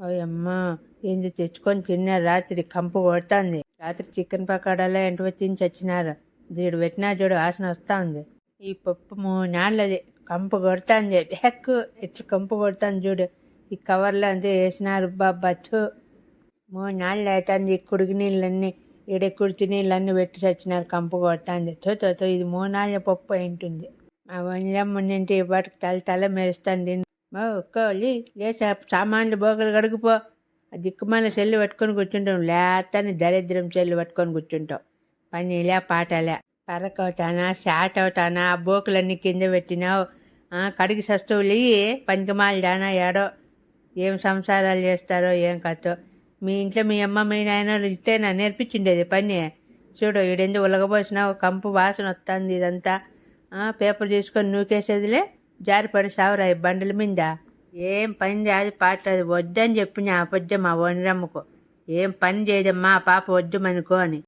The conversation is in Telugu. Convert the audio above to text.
అమ్మా ఏంది తెచ్చుకొని తిన్న రాత్రి కంపు కొడుతుంది. రాత్రి చికెన్ పకోడాలో ఎంట వచ్చింది చచ్చినారు. జీడు పెట్టినా చూడు వాసన వస్తా ఉంది. ఈ పప్పు మూనాళ్ళది కంపు కొడుతుంది. బెక్కు ఇచ్చి కంపు కొడుతుంది చూడు. ఈ కవర్లో అంతే వేసినారు. బాబచ్చు మూడు నాళ్ళు అవుతుంది ఈ కుడికి నీళ్ళన్నీ. ఈడ కుడితి నీళ్ళన్నీ పెట్టి చచ్చినారు. కంపు కొడుతుంది. తో తో ఇది మూడు నాళ్ళ పప్పు ఏంటుంది మా వంజమ్మ నింటి వాటికి తల తల మెరుస్తుంది. మా ఒక్కోలి లేచా సామాన్లు బోకలు కడుగుపో. దిక్కుమాల సెల్లు పట్టుకొని కూర్చుంటాం. లేతని దరిద్రం సెల్లు పట్టుకొని కూర్చుంటాం. పనిలే పాటలే. పరకవుతానా షాట్ అవుతానా ఆ బోకులన్నీ కింద పెట్టినావు. కడిగి సస్తువులు పనికిమాల దానా ఏడో. ఏం సంసారాలు చేస్తారో ఏం కథో. మీ ఇంట్లో మీ అమ్మ మీ నాయన ఇస్తేనా నేర్పించిండేది పని చూడు ఈడెందు ఉలగబోసినావు? కంపు వాసన వస్తుంది ఇదంతా పేపర్ తీసుకొని నూకేసేదిలే. జారిపడి సావురా బండల మీద. ఏం పని రాదు పాటలేదు వద్దని చెప్పిన అబద్ధం మా ఓనరమ్మకు. ఏం పని చేయదమ్మా ఆ పాప వద్దు అని.